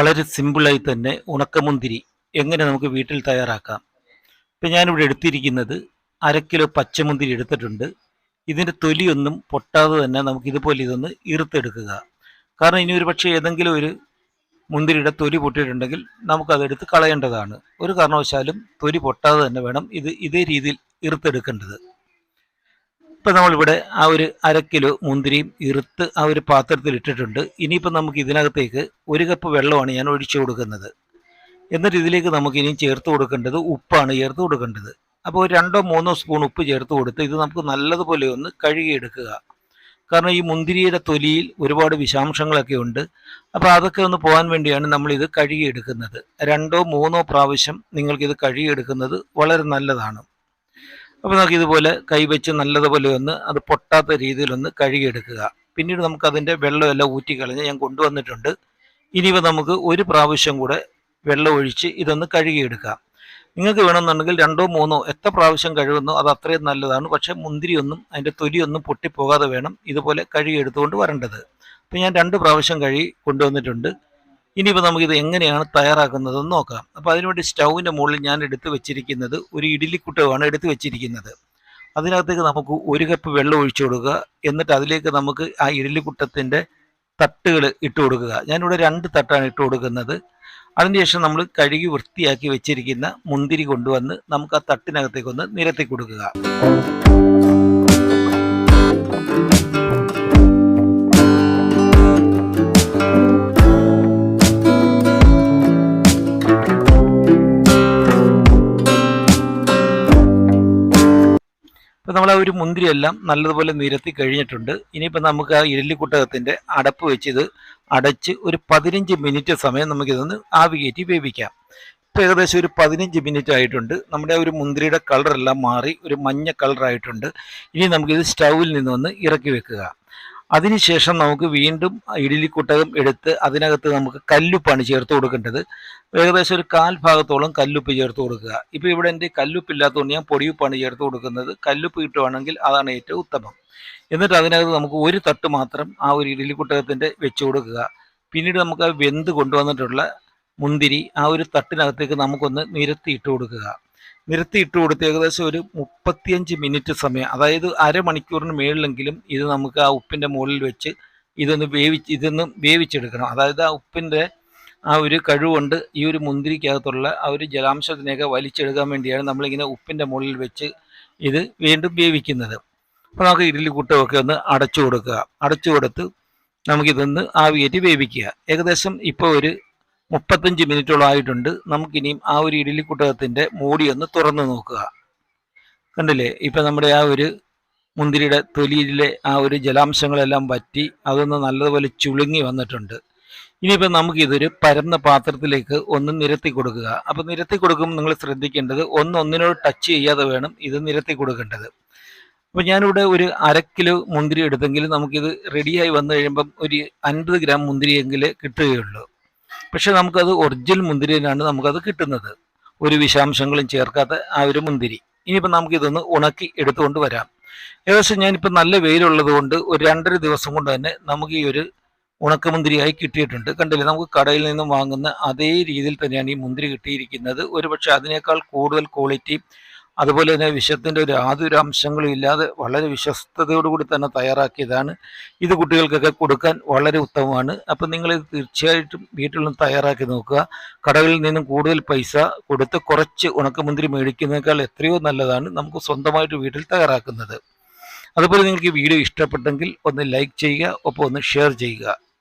വളരെ സിമ്പിളായി തന്നെ ഉണക്കമുന്തിരി എങ്ങനെ നമുക്ക് വീട്ടിൽ തയ്യാറാക്കാം. ഇപ്പം ഞാനിവിടെ എടുത്തിരിക്കുന്നത് അര കിലോ പച്ചമുന്തിരി എടുത്തിട്ടുണ്ട്. ഇതിന്റെ തൊലിയൊന്നും പൊട്ടാതെ തന്നെ നമുക്ക് ഇതുപോലെ ഇതൊന്ന് ഈർത്തെടുക്കുക കാരണം ഇനി ഒരു പക്ഷേ ഏതെങ്കിലും ഒരു മുന്തിരിയുടെ തൊലി പൊട്ടിയിട്ടുണ്ടെങ്കിൽ നമുക്കതെടുത്ത് കളയേണ്ടതാണ്. ഒരു കാരണവശാലും തൊലി പൊട്ടാതെ തന്നെ വേണം ഇത് ഇതേ രീതിയിൽ ഈർത്തെടുക്കേണ്ടത് ഇപ്പം നമ്മളിവിടെ ആ ഒരു അര കിലോ മുന്തിരിയും ഇറുത്ത് ആ ഒരു പാത്രത്തിൽ ഇട്ടിട്ടുണ്ട്. ഇനിയിപ്പോൾ നമുക്ക് ഇതിനകത്തേക്ക് ഒരു കപ്പ് വെള്ളമാണ് ഞാൻ ഒഴിച്ചു കൊടുക്കുന്നത്. എന്നിട്ട് ഇതിലേക്ക് നമുക്ക് ഇനിയും ചേർത്ത് കൊടുക്കേണ്ടത് ഉപ്പാണ് ചേർത്ത് കൊടുക്കേണ്ടത്. അപ്പോൾ രണ്ടോ മൂന്നോ സ്പൂൺ ഉപ്പ് ചേർത്ത് കൊടുത്ത് ഇത് നമുക്ക് നല്ലതുപോലെ ഒന്ന് കഴുകിയെടുക്കുക. കാരണം ഈ മുന്തിരിയുടെ തൊലിയിൽ ഒരുപാട് വിഷാംശങ്ങളൊക്കെ ഉണ്ട്. അപ്പോൾ അതൊക്കെ ഒന്ന് പോകാൻ വേണ്ടിയാണ് നമ്മളിത് കഴുകിയെടുക്കുന്നത്. രണ്ടോ മൂന്നോ പ്രാവശ്യം നിങ്ങൾക്കിത് കഴുകിയെടുക്കുന്നത് വളരെ നല്ലതാണ്. അപ്പോൾ നമുക്ക് ഇതുപോലെ കൈവച്ച് നല്ലതുപോലെ ഒന്ന് അത് പൊട്ടാത്ത രീതിയിലൊന്ന് കഴുകിയെടുക്കുക. പിന്നീട് നമുക്ക് അതിന്റെ വെള്ളമെല്ലാം ഊറ്റിക്കളഞ്ഞ് ഞാൻ കൊണ്ടുവന്നിട്ടുണ്ട്. ഇനിയിപ്പോൾ നമുക്ക് ഒരു പ്രാവശ്യം കൂടെ വെള്ളം ഒഴിച്ച് ഇതൊന്ന് കഴുകിയെടുക്കാം. നിങ്ങൾക്ക് വേണമെന്നുണ്ടെങ്കിൽ രണ്ടോ മൂന്നോ എത്ര പ്രാവശ്യം കഴുകുന്നോ അത് അത്രയും നല്ലതാണ്. പക്ഷേ മുന്തിരിയൊന്നും അതിന്റെ തൊലിയൊന്നും പൊട്ടിപ്പോകാതെ വേണം ഇതുപോലെ കഴുകിയെടുത്തുകൊണ്ട് വരേണ്ടത്. അപ്പോൾ ഞാൻ രണ്ട് പ്രാവശ്യം കഴുകി കൊണ്ടുവന്നിട്ടുണ്ട്. ഇനിയിപ്പോൾ നമുക്കിത് എങ്ങനെയാണ് തയ്യാറാക്കുന്നതെന്ന് നോക്കാം. അപ്പോൾ അതിനുവേണ്ടി സ്റ്റൗവിന്റെ മുകളിൽ ഞാൻ എടുത്ത് വെച്ചിരിക്കുന്നത് ഒരു ഇഡ്ഡലിക്കുട്ടമാണ് എടുത്ത് വെച്ചിരിക്കുന്നത്. അതിനകത്തേക്ക് നമുക്ക് ഒരു കപ്പ് വെള്ളം ഒഴിച്ചു കൊടുക്കുക. എന്നിട്ട് അതിലേക്ക് നമുക്ക് ആ ഇഡ്ഡലിക്കുട്ടത്തിന്റെ തട്ടുകൾ ഇട്ട് കൊടുക്കുക. ഞാനിവിടെ രണ്ട് തട്ടാണ് ഇട്ട് കൊടുക്കുന്നത്. അതിനുശേഷം നമ്മൾ കഴുകി വൃത്തിയാക്കി വെച്ചിരിക്കുന്ന മുന്തിരി കൊണ്ടുവന്ന് നമുക്ക് ആ തട്ടിനകത്തേക്കൊന്ന് നിരത്തി കൊടുക്കുക. നമ്മൾ ആ ഒരു മുന്തിരിയെല്ലാം നല്ലതുപോലെ നിരത്തി കഴിഞ്ഞിട്ടുണ്ട്. ഇനിയിപ്പോൾ നമുക്ക് ആ ഇരല്ലിക്കുട്ടകത്തിന്റെ അടപ്പ് വെച്ച് ഇത് അടച്ച് ഒരു പതിനഞ്ച് മിനിറ്റ് സമയം നമുക്കിതൊന്ന് ആവി കയറ്റി വേവിക്കാം. ഇപ്പോൾ ഏകദേശം ഒരു പതിനഞ്ച് മിനിറ്റ് ആയിട്ടുണ്ട്. നമ്മുടെ ഒരു മുന്തിരിയുടെ കളറെല്ലാം മാറി ഒരു മഞ്ഞ കളറായിട്ടുണ്ട്. ഇനി നമുക്കിത് സ്റ്റൗവിൽ നിന്ന് ഒന്ന് ഇറക്കി വെക്കുക. അതിനുശേഷം നമുക്ക് വീണ്ടും ഇഡലിക്കുട്ടകം എടുത്ത് അതിനകത്ത് നമുക്ക് കല്ലുപ്പാണ് ചേർത്ത് കൊടുക്കേണ്ടത്. ഏകദേശം ഒരു കാൽ ഭാഗത്തോളം കല്ലുപ്പ് ചേർത്ത് കൊടുക്കുക. ഇപ്പോൾ ഇവിടെ എന്റെ കല്ലുപ്പ് ഞാൻ പൊടിയുപ്പാണ് ചേർത്ത് കൊടുക്കുന്നത്. കല്ലുപ്പ് കിട്ടുവാണെങ്കിൽ അതാണ് ഏറ്റവും ഉത്തമം. എന്നിട്ട് അതിനകത്ത് നമുക്ക് ഒരു തട്ട് മാത്രം ആ ഒരു ഇഡലിക്കുട്ടകത്തിന്റെ വെച്ച് കൊടുക്കുക. പിന്നീട് നമുക്ക് ആ വെന്ത് കൊണ്ടുവന്നിട്ടുള്ള മുന്തിരി ആ ഒരു തട്ടിനകത്തേക്ക് നമുക്കൊന്ന് നിരത്തി ഇട്ട് കൊടുക്കുക. നിരത്തി ഇട്ട് കൊടുത്ത് ഏകദേശം ഒരു മുപ്പത്തിയഞ്ച് മിനിറ്റ് സമയം അതായത് അരമണിക്കൂറിന് മേളിലെങ്കിലും ഇത് നമുക്ക് ആ ഉപ്പിന്റെ മുകളിൽ വെച്ച് ഇതൊന്ന് വേവിച്ച് ഇതൊന്ന് വേവിച്ചെടുക്കണം. അതായത് ആ ഉപ്പിന്റെ ആ ഒരു കഴിവുകൊണ്ട് ഈ ഒരു മുന്തിരിക്കകത്തുള്ള ആ ഒരു ജലാംശത്തിനെയൊക്കെ വലിച്ചെടുക്കാൻ വേണ്ടിയാണ് നമ്മളിങ്ങനെ ഉപ്പിന്റെ മുകളിൽ വെച്ച് ഇത് വീണ്ടും വേവിക്കുന്നത്. അപ്പോൾ നമുക്ക് ഇഡലി കൂട്ടമൊക്കെ ഒന്ന് അടച്ചു കൊടുക്കുക. അടച്ചു കൊടുത്ത് നമുക്കിതൊന്ന് ആവിയേറ്റ് വേവിക്കുക. ഏകദേശം ഇപ്പോൾ ഒരു മുപ്പത്തഞ്ച് മിനിറ്റോളം ആയിട്ടുണ്ട്. നമുക്കിനിയും ആ ഒരു ഇഡലിക്കുട്ടകത്തിന്റെ മൂടി ഒന്ന് തുറന്നു നോക്കുക. കണ്ടില്ലേ? ഇപ്പം നമ്മുടെ ആ ഒരു മുന്തിരിയുടെ തൊലിയിലെ ആ ഒരു ജലാംശങ്ങളെല്ലാം വറ്റി അതൊന്ന് നല്ലതുപോലെ ചുളുങ്ങി വന്നിട്ടുണ്ട്. ഇനിയിപ്പോൾ നമുക്കിതൊരു പരന്ന പാത്രത്തിലേക്ക് ഒന്ന് നിരത്തി കൊടുക്കുക. അപ്പോൾ നിരത്തി കൊടുക്കുമ്പോൾ നിങ്ങൾ ശ്രദ്ധിക്കേണ്ടത് ഒന്ന് ഒന്നിനോട് ടച്ച് ചെയ്യാതെ വേണം ഇത് നിരത്തി കൊടുക്കേണ്ടത്. അപ്പോൾ ഞാനിവിടെ ഒരു അര കിലോ മുന്തിരി എടുത്തെങ്കിൽ നമുക്കിത് റെഡിയായി വന്നു കഴിയുമ്പം ഒരു അൻപത് ഗ്രാം മുന്തിരിയെങ്കിൽ കിട്ടുകയുള്ളൂ. പക്ഷെ നമുക്കത് ഒറിജിനൽ മുന്തിരിയിലാണ് നമുക്കത് കിട്ടുന്നത്. ഒരു വിഷാംശങ്ങളും ചേർക്കാത്ത ആ ഒരു മുന്തിരി. ഇനിയിപ്പോൾ നമുക്കിതൊന്ന് ഉണക്കി എടുത്തുകൊണ്ട് വരാം. ഏകദേശം ഞാനിപ്പോൾ നല്ല വെയിലുള്ളത് കൊണ്ട് ഒരു രണ്ടര ദിവസം കൊണ്ട് തന്നെ നമുക്ക് ഈ ഒരു ഉണക്ക ഉണക്കമുന്തിരിയായി കിട്ടിയിട്ടുണ്ട്. കണ്ടില്ലേ? നമുക്ക് കടയിൽ നിന്നും വാങ്ങുന്ന അതേ രീതിയിൽ തന്നെയാണ് ഈ മുന്തിരി കിട്ടിയിരിക്കുന്നത്. ഒരുപക്ഷെ അതിനേക്കാൾ കൂടുതൽ ക്വാളിറ്റി അതുപോലെ തന്നെ വിഷത്തിന്റെ ഒരു യാതൊരു അംശങ്ങളും ഇല്ലാതെ വളരെ വിശ്വസ്തയോടുകൂടി തന്നെ തയ്യാറാക്കിയതാണ്. ഇത് കുട്ടികൾക്കൊക്കെ കൊടുക്കാൻ വളരെ ഉത്തമമാണ്. അപ്പം നിങ്ങൾ ഇത് തീർച്ചയായിട്ടും വീട്ടിലും തയ്യാറാക്കി നോക്കുക. കടകളിൽ നിന്നും കൂടുതൽ പൈസ കൊടുത്ത് കുറച്ച് ഉണക്കമുന്തിരി മേടിക്കുന്നതിനേക്കാൾ എത്രയോ നല്ലതാണ് നമുക്ക് സ്വന്തമായിട്ട് വീട്ടിൽ തയ്യാറാക്കുന്നത്. അതുപോലെ നിങ്ങൾക്ക് ഈ വീഡിയോ ഇഷ്ടപ്പെട്ടെങ്കിൽ ഒന്ന് ലൈക്ക് ചെയ്യുക ഒപ്പം ഒന്ന് ഷെയർ ചെയ്യുക.